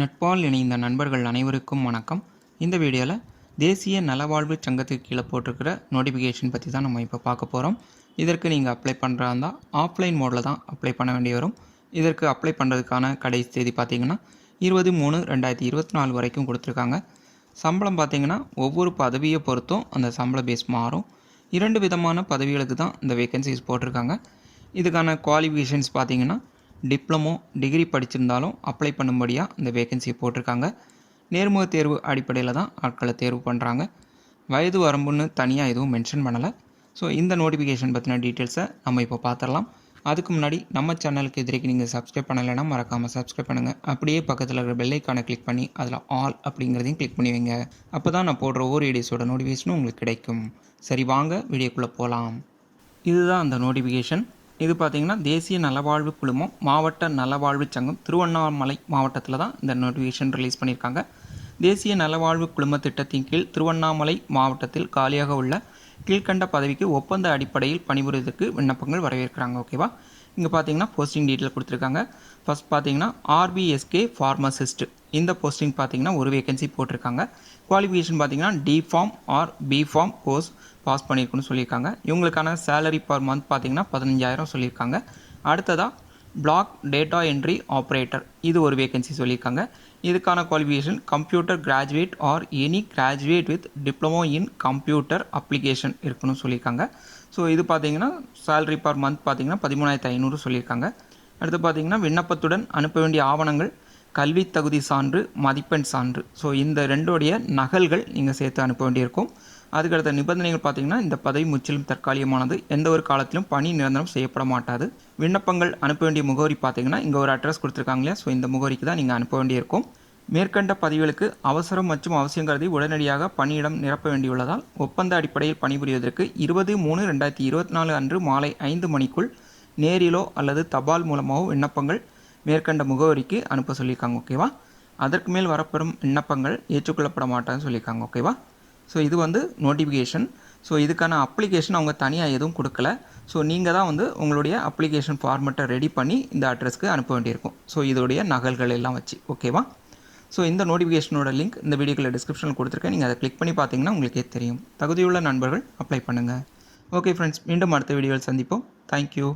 நட்பால் இணைந்த நண்பர்கள் அனைவருக்கும் வணக்கம். இந்த வீடியோவில் தேசிய நலவாழ்வு சங்கத்துக்கு கீழே போட்டிருக்கிற நோட்டிஃபிகேஷன் பற்றி தான் நம்ம இப்போ பார்க்க போகிறோம் இதற்கு நீங்கள் அப்ளை பண்ணுறா இருந்தால் ஆஃப்லைன் மோடில் தான் அப்ளை பண்ண வேண்டி வரும். இதற்கு அப்ளை பண்ணுறதுக்கான கடைசி தேதி பார்த்தீங்கன்னா இருபது மூணு ரெண்டாயிரத்தி இருபத்தி நாலு வரைக்கும் கொடுத்துருக்காங்க. சம்பளம் பார்த்தீங்கன்னா ஒவ்வொரு பதவியை பொறுத்தும் அந்த சம்பள பேஸ் மாறும். இரண்டு விதமான பதவிகளுக்கு தான் இந்த வேகன்சிஸ் போட்டிருக்காங்க. இதுக்கான குவாலிஃபிகேஷன்ஸ் பார்த்தீங்கன்னா டிப்ளமோ டிகிரி படிச்சிருந்தாலும் அப்ளை பண்ணும்படியாக இந்த வேகன்சியை போட்டிருக்காங்க. நேர்முக தேர்வு அடிப்படையில் தான் ஆட்களை தேர்வு பண்ணுறாங்க வயது வரம்புன்னு தனியாக எதுவும் மென்ஷன் பண்ணலை. ஸோ இந்த நோட்டிஃபிகேஷன் பற்றின டீட்டெயில்ஸை நம்ம இப்போ பார்த்துடலாம் அதுக்கு முன்னாடி நம்ம சேனலுக்கு எதிரிக்கு நீங்கள் சப்ஸ்கிரைப் பண்ணலைன்னா மறக்காமல் சப்ஸ்கிரைப் பண்ணுங்கள் அப்படியே பக்கத்தில் இருக்கிற பெல்லைக்கானை கிளிக் பண்ணி அதில் ஆல் அப்படிங்கிறதையும் கிளிக் பண்ணி வைங்க. அப்போ தான் நான் போடுற ஒவ்வொரு வீடியோஸோட நோட்டிஃபிகேஷனும் உங்களுக்கு கிடைக்கும். சரி வாங்க வீடியோக்குள்ளே போகலாம் இதுதான் அந்த நோட்டிஃபிகேஷன் இது பார்த்தீங்கன்னா தேசிய நலவாழ்வு குழுமம் மாவட்ட நலவாழ்வு சங்கம் திருவண்ணாமலை மாவட்டத்தில் தான் இந்த நோட்டிஃபிகேஷன் ரிலீஸ் பண்ணியிருக்காங்க தேசிய நலவாழ்வு குழும திட்டத்தின் கீழ் திருவண்ணாமலை மாவட்டத்தில் காலியாக உள்ள கீழ்கண்ட பதவிக்கு ஒப்பந்த அடிப்படையில் பணிபுரிவதற்கு விண்ணப்பங்கள் வரவேற்கிறாங்க ஓகேவா இங்கே பார்த்தீங்கன்னா போஸ்டிங் டீட்டெயில் கொடுத்துருக்காங்க. ஃபர்ஸ்ட் பார்த்தீங்கன்னா ஆர்பிஎஸ்கே ஃபார்மசிஸ்ட் இந்த போஸ்டிங் பார்த்தீங்கன்னா ஒரு வேகன்சி போட்டிருக்காங்க. குவாலிஃபிகேஷன் பார்த்தீங்கன்னா D pharm or B pharm course pass பண்ணியிருக்குன்னு சொல்லியிருக்காங்க. இவங்களுக்கான சேலரி பர் மந்த் பார்த்தீங்கன்னா பதினஞ்சாயிரம் சொல்லியிருக்காங்க. அடுத்ததாக பிளாக் டேட்டா என்ட்ரி ஆப்ரேட்டர் இது ஒரு வேகன்சி சொல்லியிருக்காங்க. இதுக்கான qualification computer graduate or any graduate with diploma in computer application இருக்குன்னு சொல்லியிருக்காங்க. ஸோ இது பார்த்தீங்கன்னா சேலரி பர் மந்த் பார்த்தீங்கன்னா பதிமூணாயிரத்து ஐநூறு சொல்லியிருக்காங்க. அடுத்து பார்த்தீங்கன்னா விண்ணப்பத்துடன் அனுப்ப வேண்டிய ஆவணங்கள் கல்வி தகுதி சான்று மதிப்பெண் சான்று. ஸோ இந்த ரெண்டோடைய நகல்கள் நீங்கள் சேர்த்து அனுப்ப வேண்டியிருக்கும். அதுக்கடுத்த நிபந்தனைகள் பார்த்தீங்கன்னா இந்த பதவி முற்றிலும் தற்காலிகமானது. எந்த ஒரு காலத்திலும் பணி நிரந்தரம் செய்யப்பட மாட்டாது. விண்ணப்பங்கள் அனுப்ப வேண்டிய முகவரி பார்த்தீங்கன்னா இங்கே ஒரு அட்ரஸ் கொடுத்துருக்காங்க இல்லையா? ஸோ இந்த முகவரிக்கு தான் நீங்கள் அனுப்ப வேண்டியிருக்கும். மேற்கண்ட பதிவுகளுக்கு அவசரம் மற்றும் அவசியம் கருதி உடனடியாக பணியிடம் நிரப்ப வேண்டியுள்ளதால் ஒப்பந்த அடிப்படையில் பணிபுரிவதற்கு இருபது மூணு ரெண்டாயிரத்தி இருபத்தி நாலு அன்று மாலை ஐந்து மணிக்குள் நேரிலோ அல்லது தபால் மூலமாகவோ விண்ணப்பங்கள் மேற்கண்ட முகவரிக்கு அனுப்ப சொல்லியிருக்காங்க ஓகேவா அதற்கு மேல் வரப்பெறும் விண்ணப்பங்கள் ஏற்றுக்கொள்ளப்பட மாட்டான்னு சொல்லியிருக்காங்க ஓகேவா ஸோ இது வந்து நோட்டிஃபிகேஷன் ஸோ இதுக்கான அப்ளிகேஷன் அவங்க தனியாக எதுவும் கொடுக்கல. ஸோ நீங்கள் தான் வந்து உங்களுடைய அப்ளிகேஷன் ஃபார்மெட்டை ரெடி பண்ணி இந்த அட்ரஸ்க்கு அனுப்ப வேண்டியிருக்கும். ஸோ இதோடைய நகல்கள் எல்லாம் வச்சு ஓகேவா ஸோ இந்த நோட்டிஃபிகேஷனோட லிங்க் இந்த வீடியோக்குள்ள டிஸ்கிரிப்ஷனில் கொடுத்துருக்கேன். நீங்கள் அதை கிளிக் பண்ணி பார்த்தீங்கன்னா உங்களுக்கே தெரியும். தகுதியுள்ள நண்பர்கள் அப்ளை பண்ணுங்கள் ஓகே ஃப்ரெண்ட்ஸ் மீண்டும் அடுத்த வீடியோவில் சந்திப்போம். தேங்க்யூ